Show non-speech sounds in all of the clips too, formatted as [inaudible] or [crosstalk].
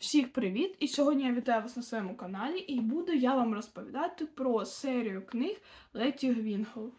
Всіх привіт! І сьогодні я вітаю вас на своєму каналі і буду я вам розповідати про серію книг Леті Гвінгл.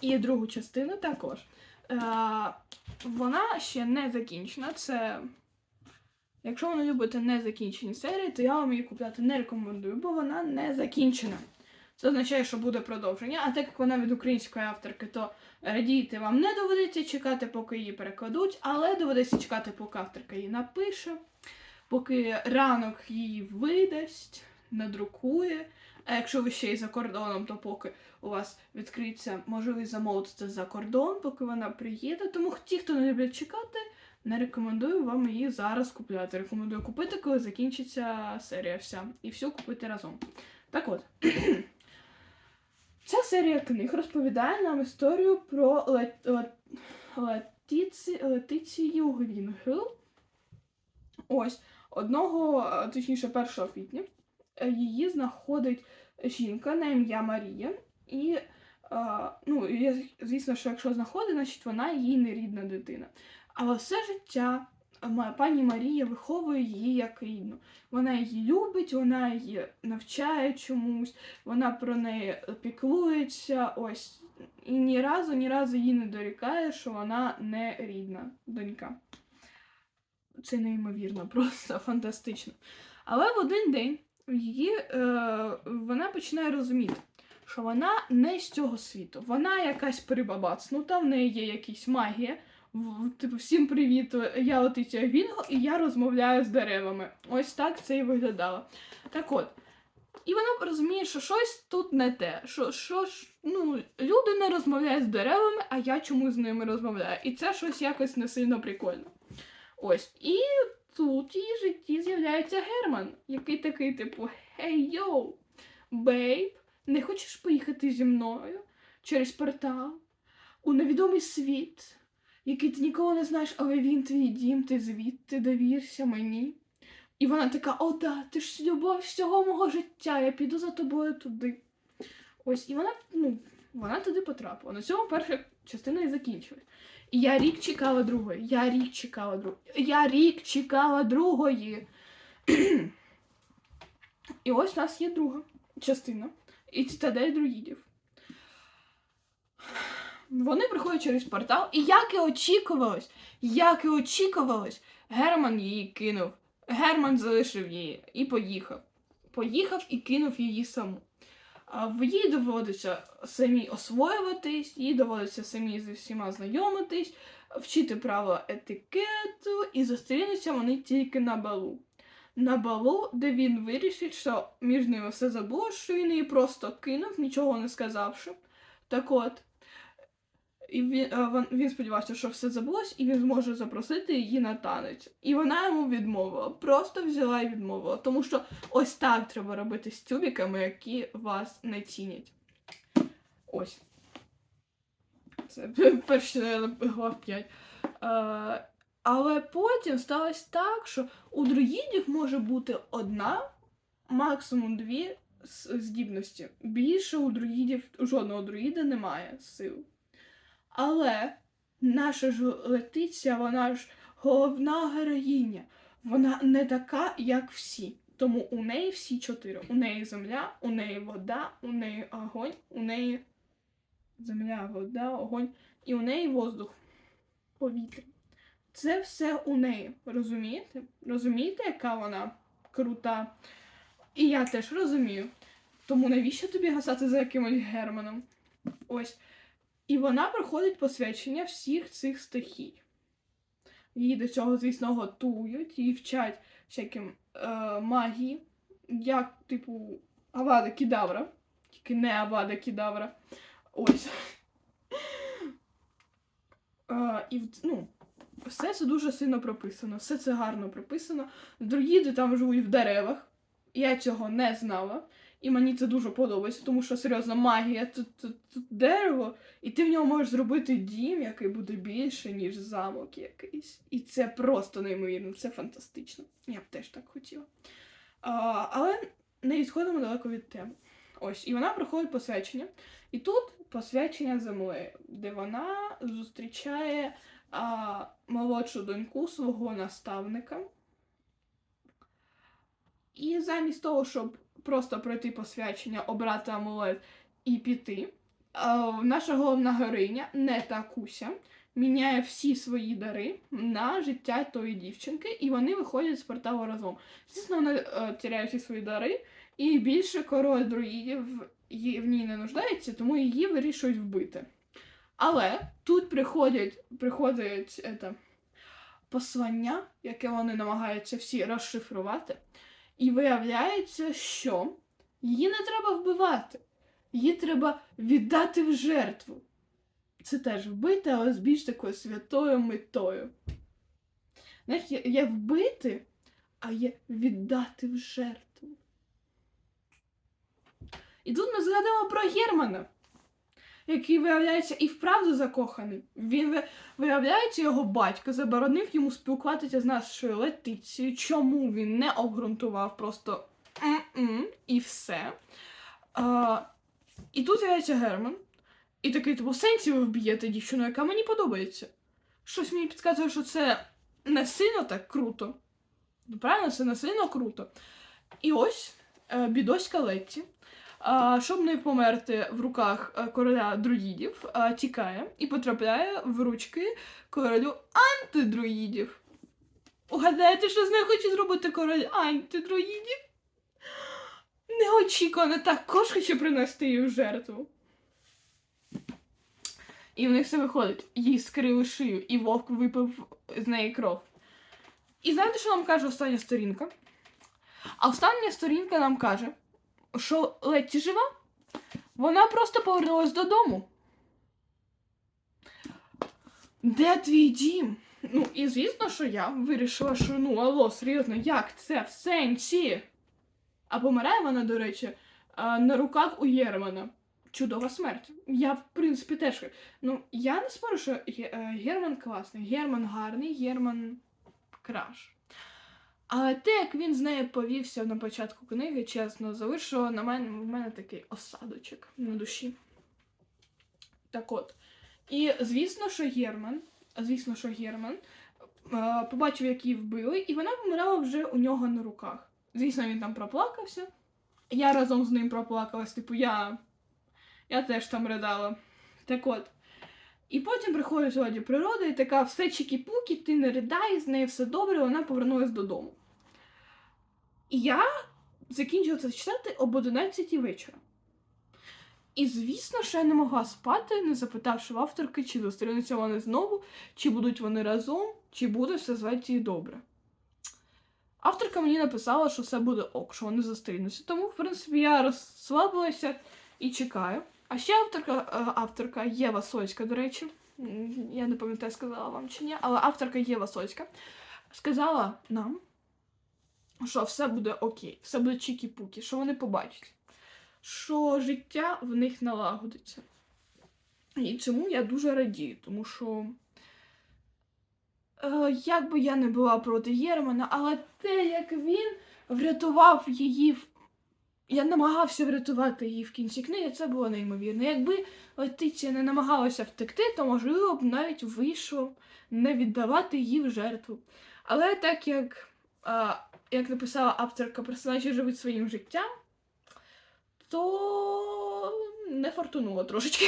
І другу частину також. Е, вона ще не закінчена. Це. Якщо ви не любите незакінчені серії, то я вам її купляти не рекомендую, бо вона не закінчена. Це означає, що буде продовження, а так як вона від української авторки, то радійте вам не доведеться чекати, поки її перекладуть, але доведеться чекати, поки авторка її напише, поки ранок її видасть, надрукує. А якщо ви ще й за кордоном, то поки у вас відкриється можливість замовити за кордон, поки вона приїде. Тому ті, хто не люблять чекати, не рекомендую вам її зараз купляти. Рекомендую купити, коли закінчиться серія вся. І всю купити разом. Так от. [clears throat] Ця серія книг розповідає нам історію про Лет... Лет... Летиці... Летицію Гвінгл. Ось одного, точніше, 1 квітня е, її знаходить жінка на ім'я Марія. І, е, ну, звісно, що якщо знаходить, значить вона її нерідна дитина. Але все життя пані Марія виховує її як рідну. Вона її любить, вона її навчає чомусь, вона про неї піклується. Ось. І ні разу, ні разу їй не дорікає, що вона не рідна донька. Це неймовірно, [laughs] просто фантастично. Але в один день її, е, вона починає розуміти, що вона не з цього світу. Вона якась прибабацнута, в неї є якась магія. Типу, всім привіт, я Летиція Вінго, і я розмовляю з деревами. Ось так це і виглядало. Так от. І вона розуміє, що щось тут не те. Що, що ну, люди не розмовляють з деревами, а я чомусь з ними розмовляю. І це щось якось не сильно прикольно. Ось. І тут її житті з'являється Герман, який такий, типу, гей йоу, бейб, не хочеш поїхати зі мною через портал у невідомий світ, який ти ніколи не знаєш, але він твій дім, ти звідти довірся мені. І вона така: О, да, ти ж любов всього мого життя, я піду за тобою туди. Ось, і вона, ну, вона туди потрапила. На цьому перша частина і закінчилась. І я рік чекала другої. Я рік чекала другої. Я рік чекала другої. [clears throat] І ось у нас є друга частина. І цитадель друїдів. Вони приходять через портал, і як і очікувалось, як і очікувалось, Герман її кинув. Герман залишив її і поїхав. Поїхав і кинув її саму. А їй доводиться самі освоюватись, їй доводиться самі зі всіма знайомитись, вчити правила етикету, і зустрінуться вони тільки на балу. На балу, де він вирішить, що між ними все забуло, що він її просто кинув, нічого не сказавши. Так от. І він, е, він сподівався, що все забулось, і він зможе запросити її на танець. І вона йому відмовила. Просто взяла і відмовила. Тому що ось так треба робити з тюбіками, які вас не цінять. Ось. Це [laughs] наверно, глав 5. Е, але потім сталося так, що у друїдів може бути одна, максимум дві здібності. Більше у друїдів, жодного друїда немає сил. Але наша ж Летиця, вона ж головна героїня. Вона не така, як всі. Тому у неї всі чотири. У неї земля, у неї вода, у неї огонь, у неї земля, вода, огонь, і у неї воздух, повітря. Це все у неї. Розумієте? Розумієте, яка вона крута? І я теж розумію. Тому навіщо тобі гасати за якимось Германом? Ось. І вона проходить посвячення всіх цих стихій. Її до цього, звісно, готують, її вчать всяким е, магії, як, типу, Авада Кідавра. Тільки не Авада Кідавра. Ось. Е, і ну, все це дуже сильно прописано, все це гарно прописано. Друїди там живуть в деревах. Я цього не знала. І мені це дуже подобається, тому що серйозно магія тут, тут, тут дерево, і ти в ньому можеш зробити дім, який буде більше, ніж замок якийсь. І це просто неймовірно, це фантастично. Я б теж так хотіла. А, але не відходимо далеко від теми. Ось, і вона проходить посвячення. І тут посвячення землею, де вона зустрічає а, молодшу доньку свого наставника. І замість того, щоб просто пройти посвячення, обрати амулет і піти, наша головна героїня, не та Куся, міняє всі свої дари на життя тої дівчинки, і вони виходять з порталу разом. Звісно, вона е, тіряє всі свої дари, і більше король друїдів в ній не нуждається, тому її вирішують вбити. Але тут приходять, приходить ета, послання, яке вони намагаються всі розшифрувати, і виявляється, що її не треба вбивати, її треба віддати в жертву. Це теж вбити, але з більш такою святою метою. Знаєш, є, вбити, а є віддати в жертву. І тут ми згадуємо про Германа, який виявляється і вправду закоханий. Він виявляється, його батько заборонив йому спілкуватися з нашою Летицією. Чому він не обґрунтував просто м-м, і все. А, і тут з'являється Герман. І такий, типу, сенсі ви вб'єте дівчину, яка мені подобається. Щось мені підказує, що це не сильно так круто. Ну, правильно, це не сильно круто. І ось е, бідоська Летті, щоб не померти в руках е, короля друїдів, тікає і потрапляє в ручки королю антидруїдів. Угадаєте, що з нею хоче зробити король антидруїдів? Неочікувано також хоче принести її в жертву. І в них все виходить. Їй скрили шию, і вовк випив з неї кров. І знаєте, що нам каже остання сторінка? А остання сторінка нам каже, що Летті жива, вона просто повернулась додому. Де твій дім? Ну, і звісно, що я вирішила, що ну алло, серйозно, як це в сенсі? А помирає вона, до речі, на руках у Єрмана. Чудова смерть. Я, в принципі, теж. Ну, я не спорю, що е, Герман класний, Герман гарний, Герман краш. Але те, як він з нею повівся на початку книги, чесно, залишило на мене, в мене такий осадочок на душі. Так от. І звісно, що Герман, звісно, що Герман е, побачив, як її вбили, і вона помирала вже у нього на руках. Звісно, він там проплакався. Я разом з ним проплакалась, типу, я, я теж там ридала. Так от. І потім приходить сьогодні природа і така, все чікі-пукі, ти не ридай, з нею все добре, вона повернулась додому. І я закінчила це читати об 11 вечора. І звісно, що я не могла спати, не запитавши в авторки, чи зустрінуться вони знову, чи будуть вони разом, чи буде все з Летією добре. Авторка мені написала, що все буде ок, що вони зустрінуться. Тому, в принципі, я розслабилася і чекаю. А ще авторка, е, авторка Єва Сольська, до речі, я не пам'ятаю, сказала вам чи ні, але авторка Єва Сольська сказала нам, що все буде окей, все буде чікі-пукі, що вони побачать, що життя в них налагодиться. І цьому я дуже радію, тому що. Е, як би я не була проти Єрмана, але те, як він врятував її, я намагався врятувати її в кінці книги, це було неймовірно. Якби Летиція не намагалася втекти, то можливо б навіть вийшло не віддавати її в жертву. Але так як, а, як написала авторка, персонажі живуть своїм життям, то не фортунуло трошечки.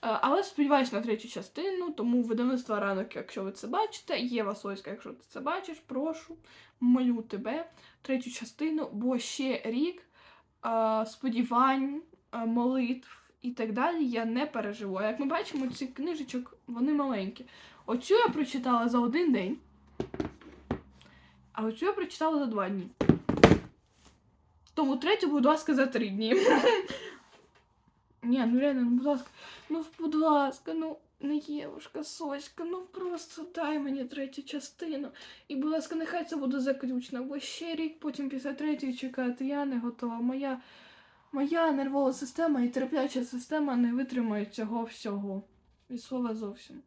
А, Але сподіваюсь на третю частину, тому видавництво ранок, якщо ви це бачите, Єва Сойська, якщо ти це бачиш, прошу, молю тебе, третю частину, бо ще рік сподівань, молитв і так далі я не переживу. Як ми бачимо, ці книжечок, вони маленькі. Оцю я прочитала за один день, а оцю я прочитала за два дні. Тому третю, будь ласка, за три дні. [laughs] Ні, ну реально, ну, будь ласка, ну будь ласка, ну не Євушка, Соська, ну просто дай мені третю частину. І, будь ласка, нехай це буде заключно, бо ще рік потім після третьої чекати я не готова. Моя, моя нервова система і терпляча система не витримають цього всього. Від слова зовсім.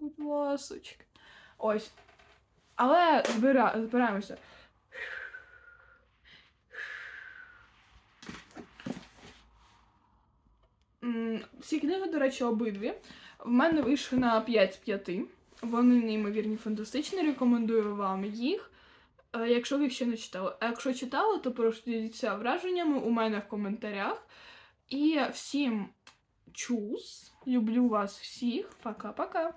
Будь ласочка. Ось. Але збира... збираємося. Ці книги, до речі, обидві. В мене вийшли на 5 з 5. Вони неймовірні фантастичні. Рекомендую вам їх. е, якщо ви їх ще не читали. А якщо читали, то прошу діліться враженнями у мене в коментарях. І всім чус. Люблю вас всіх. Пока-пока.